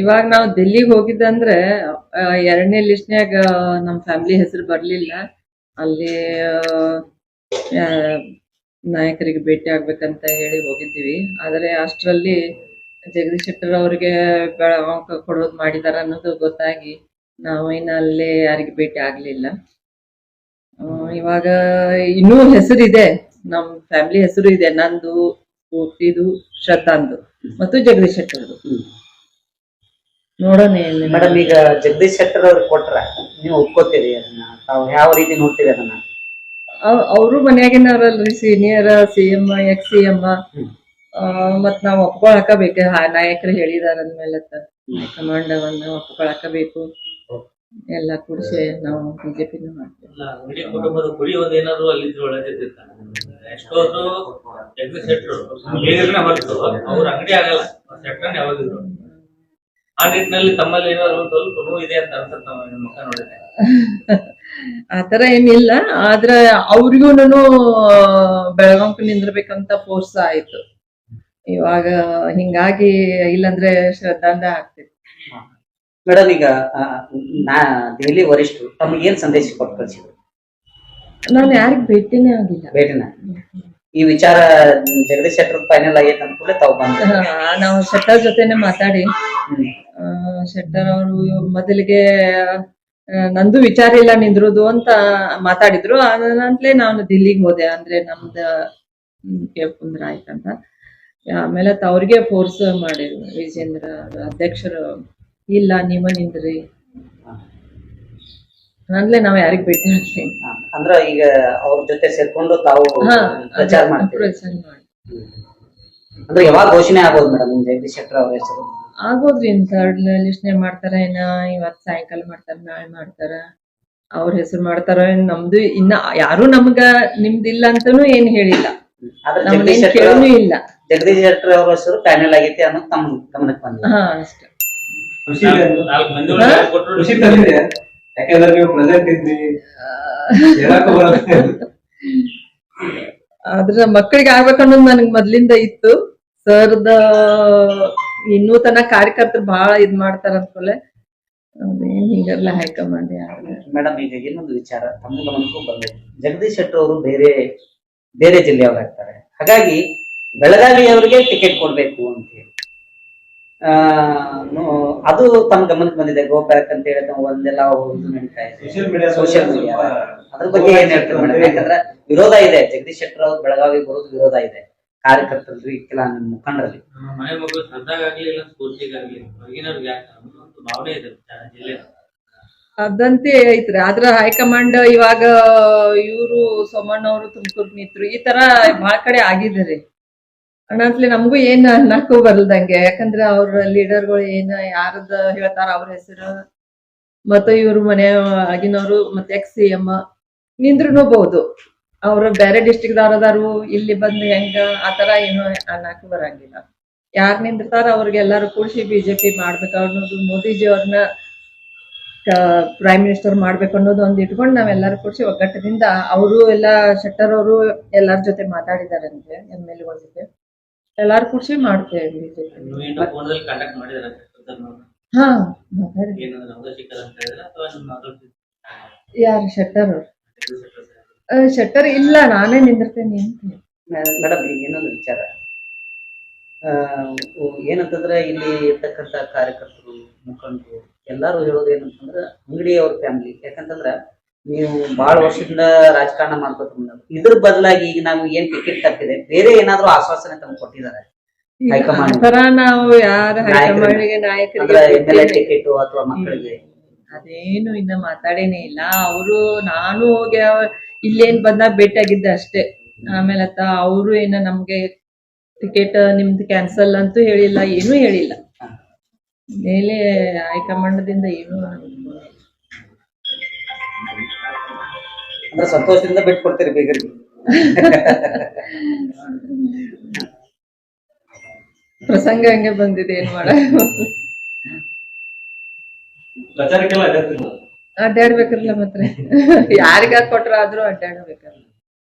ಇವಾಗ ನಾವು ದಿಲ್ಲಿಗೆ ಹೋಗಿದ್ದಂದ್ರೆ ಎರಡನೇ ಲಿಸ್ಟ್ನ್ಯಾಗ ನಮ್ಮ ಫ್ಯಾಮಿಲಿ ಹೆಸರು ಬರ್ಲಿಲ್ಲ. ಅಲ್ಲಿ ನಾಯಕರಿಗೆ ಭೇಟಿ ಆಗ್ಬೇಕಂತ ಹೇಳಿ ಹೋಗಿದ್ದೀವಿ. ಆದರೆ ಅಷ್ಟರಲ್ಲಿ ಜಗದೀಶ್ ಶೆಟ್ಟರ್ ಅವರಿಗೆ ಅಂಕ ಕೊಡೋದು ಮಾಡಿದಾರ ಅನ್ನೋದು ಗೊತ್ತಾಗಿ ನಾವು ಇನ್ನ ಅಲ್ಲಿ ಯಾರಿಗೆ ಭೇಟಿ ಆಗ್ಲಿಲ್ಲ. ಇವಾಗ ಇನ್ನೂ ಹೆಸರಿದೆ. ನಮ್ಮ ಫ್ಯಾಮಿಲಿ ಹೆಸರು ಇದೆ. ನಂದು ಸ್ಫೂರ್ತಿದು ಶ್ರದ್ಧಾಂದು ಮತ್ತು ಜಗದೀಶ್ ಶೆಟ್ಟರ್ ನೋಡೋಣ ಮೇಡಮ್ ಈಗ ಜಗದೀಶ್ ಶೆಟ್ಟರ್ ಅವ್ರು ಕೊಟ್ರ ನೀವು ಒಪ್ಕೋತೀರಿ ಅದನ್ನ? ತಾವು ಯಾವ ರೀತಿ ನೋಡ್ತೀರಿ ಅದನ್ನ? ಅವರು ಮನ್ಯಾಗಿನವ್ರಲ್ರಿ senior C M ex C M. ಮತ್ ನಾವ್ ಒಪ್ಕೊಳಕ ಬೇಕು ನಾಯಕರು ಹೇಳಿದಾರ ಅಂದ್ಮೇಲೆ ಕಮಾಂಡವನ್ನ ಒಪ್ಕೊಳಕ ಬೇಕು ಎಲ್ಲ ಕೂಡಿಸಿ ನಾವು ಬಿಜೆಪಿನೂ ಮಾಡ್ತೇವೆ. ಜಗದೀಶ್ ಶೆಟ್ರು ಅವ್ರ ಅಂಗಡಿ ಆಗಲ್ಲ ಯಾವಾಗಿದ್ರು ಆ ನಿಟ್ಟಿನಲ್ಲಿ ತಮ್ಮಲ್ಲಿ ಏನಾದ್ರು ಸ್ವಲ್ಪ ನೋವು ಇದೆ ಅಂತ ಅನ್ಸತ್ ನಾವು ನಿಮ್ಮ ಮುಖ ನೋಡಿದ್ರೆ ಆತರ ಏನಿಲ್ಲ ಆದ್ರೆ ಅವ್ರಿಗೂ ಬೆಳಗಾಂಕ್ ನಿಂದಿರ್ಬೇಕಂತ ಫೋರ್ಸ್ ಆಯ್ತು. ಇವಾಗ ಹಿಂಗಾಗಿ ಇಲ್ಲಂದ್ರೆ ಶ್ರದ್ಧಾಂತ ಆಗ್ತಿತ್ತು ಮೇಡಮ್ ಈಗ ಆ, ನಾ ದೆಹಲಿ ವರಿಷ್ಠರು ತಮಗೆ ಏನ್ ಸಂದೇಶ ಕೊಟ್ಟು ಕಳಿಸಿದ್ರು? ನಾನು ಯಾರಿಗ್ ಭೇಟಿನೇ ಆಗಿಲ್ಲ. ಭೇಟಿನ? ಈ ವಿಚಾರ ಜಗದೀಶ್ ಶೆಟ್ಟರ್ ಫೈನಲ್ ಆಗೈತೆ ಅಂತ ತಾವು ಬಂದ ನಾವು ಶೆಟ್ಟರ್ ಜೊತೆನೆ ಮಾತಾಡಿ. ಶೆಟ್ಟರ್ ಅವರು ಮೊದಲಿಗೆ ನಂದು ವಿಚಾರ ಇಲ್ಲ ನಿಂದ್ರದು ಅಂತ ಮಾತಾಡಿದ್ರು. ನಂತಲೇ ನಾನು ದಿಲ್ಲಿಗೆ ಹೋದೆ. ಅಂದ್ರೆ ನಮ್ದ ಕುಂದ್ರ ಆಯ್ತಂತ. ಆಮೇಲೆ ಅವ್ರಿಗೆ ಫೋರ್ಸ್ ಮಾಡಿದ್ರು ವಿಜೇಂದ್ರ ಅಧ್ಯಕ್ಷರು ಇಲ್ಲ ನಿಮ್ಮ ನಿಂದ್ರಿ. ನಂದ್ಲೆ ನಾವ್ ಯಾರಿಗ್ ಭೇಟಿ ಮಾಡ್ತೀವಿ. ಅಂದ್ರ ಈಗ ಅವ್ರ ಜೊತೆ ಸೇರ್ಕೊಂಡು ತಾವು ಪ್ರಚಾರ ಮಾಡ್ತೀವಿ. ಪ್ರಚಾರ ಮಾಡಿ ಅಂದ್ರೆ ಯಾವಾಗ ಘೋಷಣೆ ಆಗೋದು ಮೇಡಮ್ ಜಗದೀಶ್ ಶೆಟ್ಟರ್ ಅವ್ರ ಹೆಸರು? ಆಗೋದ್ರಿ ಥರ್ಡ್ ಲಿಸ್ಟ್ನೇ ಮಾಡ್ತಾರ ಏನ ಇವತ್ ಸಾಯಂಕಾಲ ಮಾಡ್ತಾರ ನಾಳೆ ಮಾಡ್ತಾರ. ಅವ್ರ ಹೆಸರು ಮಾಡ್ತಾರ ಏನ್ ನಮ್ದು ಇನ್ನ ಯಾರು ನಮ್ಗ ನಿಮ್ದಿಲ್ಲ ಅಂತಾನು ಏನ್ ಹೇಳಿಲ್ಲ. ಆದ್ರೆ ನಮ್ದೇನ್ ಜಗದೀಶ್ ಶೆಟ್ಟರ್ ಕೇಳೂ ಇಲ್ಲ. ಜಗದೀಶ್ ಶೆಟ್ಟರ್ ಅವ್ರ ಹೆಸರು ಪ್ಯಾನೆಲ್ ಆಗೈತಿ ಅನ್ನೋದು ತಮ್ಮ ಗಮನಕ್ಕೆ ಬಂದ ಹಾ ಅಷ್ಟೇ. ನಾಲ್ಕು- ನಾಲ್ಕು ಮಂದಿ ಒಳಗೆ ಕೊಟ್ರು. ಖುಷಿ ತಂದಿದೆ. ಯಾಕಂದ್ರೆ ನೀವು ಪ್ರೆಸೆಂಟ್ ಇದ್ರಿ. ಹೇಳಕ್ಕೂ ಬರುತ್ತೆ. ಆದ್ರ ಮಕ್ಕಳಿಗೆ ಆಗ್ಬೇಕನ್ನೋದು ನನಗ್ ಮೊದ್ಲಿಂದ ಇತ್ತು. ಸರ್ದ ಇನ್ನೂ ತನ ಕಾರ್ಯಕರ್ತರು ಬಹಳ ಇದ್ ಮಾಡ್ತಾರ ಅನ್ಕೊಲೆ ಹಿಂಗೆಲ್ಲ ಹೈಕಮಾಂಡ್ ಯಾರು? ಮೇಡಮ್ ಈಗ ಇನ್ನೊಂದು ವಿಚಾರ. ತಮ್ಮ ಗಮನಕ್ಕೂ ಬಂದಿದೆ. ಜಗದೀಶ್ ಶೆಟ್ಟರ್ ಅವರು ಬೇರೆ ಬೇರೆ ಜಿಲ್ಲೆಯವರಾಗ್ತಾರೆ. ಹಾಗಾಗಿ ಬೆಳಗಾವಿಯವರಿಗೆ ಟಿಕೆಟ್ ಕೊಡ್ಬೇಕು ಅಂತ ಅದು ತಮ್ಮ ಗಮನಕ್ಕೆ ಬಂದಿದೆ. ಗೋ ಬ್ಯಾಕ್ ಅಂತ ಹೇಳಿ ನಾವು ಒಂದೆಲ್ಲ ಇದು ನಡೀತಾ ಇದೆ. ಸೋಷಿಯಲ್ ಮೀಡಿಯಾ ಸೋಷಿಯಲ್ ಮೀಡಿಯಾ ಅದ್ರ ಬಗ್ಗೆ ಏನ್ ಹೇಳ್ತಾರೆ ಮೇಡಮ್? ಯಾಕಂದ್ರೆ ವಿರೋಧ ಇದೆ. ಜಗದೀಶ್ ಶೆಟ್ಟರ್ ಅವ್ರು ಬೆಳಗಾವಿ ಬರೋದು ವಿರೋಧ ಇದೆ. ಕಾರ್ಯಕರ್ತರಲ್ಲಿ ಕೆಲ ಮುಖಂಡರಲ್ಲಿ. ನಮ್ಮ ಮನೆ ಮಗಳು ಶ್ರದ್ಧಾಗಾಗ್ಲಿ ಇಲ್ಲ ಸ್ಫೂರ್ತಿಗಾಗ್ಲಿ ಹೊರಗಿನವ್ರಿಗೆ ಒಂದು ಭಾವನೆ ಇದೆ ಜಿಲ್ಲೆ ಅದಂತೆ ಐತ್ರಿ ಆದ್ರ ಹೈಕಮಾಂಡ್ ಇವಾಗ ಇವರು ಸೋಮಣ್ಣ ಅವರು ತುಮಕೂರ್ ನಿಂತ್ರು ಈ ತರ ಬಹಳ ಕಡೆ ಆಗಿದ್ದಾರೆ. ಅಣ್ಣಂತ್ಲೆ ನಮಗೂ ಏನ್ ಅನ್ನಕ್ಕೂ ಬರಲ್ದಂಗೆ. ಯಾಕಂದ್ರೆ ಅವ್ರ ಲೀಡರ್ಗಳು ಏನ ಯಾರದ ಹೇಳ್ತಾರ ಅವ್ರ ಹೆಸರು, ಮತ್ತೆ ಇವ್ರ ಮನೆ ಆಗಿನವರು, ಮತ್ತೆ ಎಕ್ಸ್ ಸಿ ಎಂ ನಿಂದ್ರುನುಬಹುದು ಅವ್ರ ಬೇರೆ ಡಿಸ್ಟಿಕ್ ದಾರದಾರು ಇಲ್ಲಿ ಬಂದು ಹೆಂಗ ಆತರ ಏನು ಅನ್ನಕ್ ಬರಂಗಿಲ್ಲ. ಯಾರ್ ನಿಂದಿರ್ತಾರ ಅವ್ರಿಗೆಲ್ಲಾರು ಕೂಡಿಸಿ ಬಿಜೆಪಿ ಮಾಡ್ಬೇಕು ಅನ್ನೋದು ಮೋದಿಜಿ ಅವ್ರನ್ನ ಪ್ರೈಮ್ ಮಿನಿಸ್ಟರ್ ಮಾಡ್ಬೇಕು ಅನ್ನೋದು ಒಂದು ಇಟ್ಕೊಂಡು ನಾವೆಲ್ಲರೂ ಕೂಡಿಸಿ ಒಗ್ಗಟ್ಟದಿಂದ ಅವರು ಎಲ್ಲ ಶೆಟ್ಟರ್ ಅವರು ಎಲ್ಲರ ಜೊತೆ ಮಾತಾಡಿದಾರಂತೆ, ಎಂ ಎಲ್ ಜೊತೆ. ಎಲ್ಲಾರು ಕೂಡಿಸಿ ಮಾಡ್ತೇವೆ ಹಾ ಯಾರು ಶೆಟ್ಟರ್ ಶೆಟ್ಟರ್ ಇಲ್ಲ ನಾನೇ ನಿಂದಿರ್ತೇನೆ ಮೇಡಮ್ ಈಗ ಇನ್ನೊಂದು ವಿಚಾರ. ಏನಂತಂದ್ರೆ ಇಲ್ಲಿ ಇರ್ತಕ್ಕಂತ ಕಾರ್ಯಕರ್ತರು ಮುಖಂಡರು ಎಲ್ಲರೂ ಹೇಳೋದು ಏನಂತಂದ್ರೆ ಅಂಗಡಿಯವ್ರ ಫ್ಯಾಮಿಲಿ ಯಾಕಂತಂದ್ರ ನೀವು ಬಹಳ ವರ್ಷದಿಂದ ರಾಜಕಾರಣ ಮಾಡ್ಕೊತ. ಇದ್ರ ಬದಲಾಗಿ ಈಗ ನಾವು ಏನ್ ಟಿಕೆಟ್ ತಪ್ಪಿದೆ ಬೇರೆ ಏನಾದ್ರೂ ಆಶ್ವಾಸನೆ ತಂದು ಕೊಟ್ಟಿದ್ದಾರೆ? ನಾವು ಯಾರ ಹೈಕಮಾಂಡ್ಗೆ ನಾಯಕರಿಗೆ ಟಿಕೆಟ್ ಅಥವಾ ಮಕ್ಕಳಿಗೆ? ಅದೇನು ಇನ್ನ ಮಾತಾಡೇನೇ ಇಲ್ಲ. ಅವರು ನಾನು ಹೋಗಿ ಇಲ್ಲೇನ್ ಬಂದಾಗ ಭೇಟಿಯಾಗಿದ್ದೆ ಅಷ್ಟೇ. ಆಮೇಲೆ ಅತ್ತ ಅವರು ಏನ ನಮ್ಗೆ ಟಿಕೆಟ್ ನಿಮ್ದು ಕ್ಯಾನ್ಸಲ್ ಅಂತೂ ಹೇಳಿಲ್ಲ ಏನೂ ಹೇಳಿಲ್ಲ. ಮೇಲೆ ಹೈಕಮಾಂಡದಿಂದ ಏನು ಅಂದ್ರೆ ಸಂತೋಷದಿಂದ ಬಿಟ್ಟು ಕೊಡ್ತೀರಿ ಬೇಗರಿಗೆ. ಪ್ರಸಂಗ ಹಂಗೆ ಬಂದಿದೆ ಏನ್ ಮಾಡ? ಅಡ್ಡಾಡ್ಬೇಕಲ್ಲ ಮತ್ತೆ ಯಾರಿಗಾರ ಕೊಟ್ರ ಆದ್ರೂ ಅಡ್ಡಾಡ್ಬೇಕಲ್ಲ.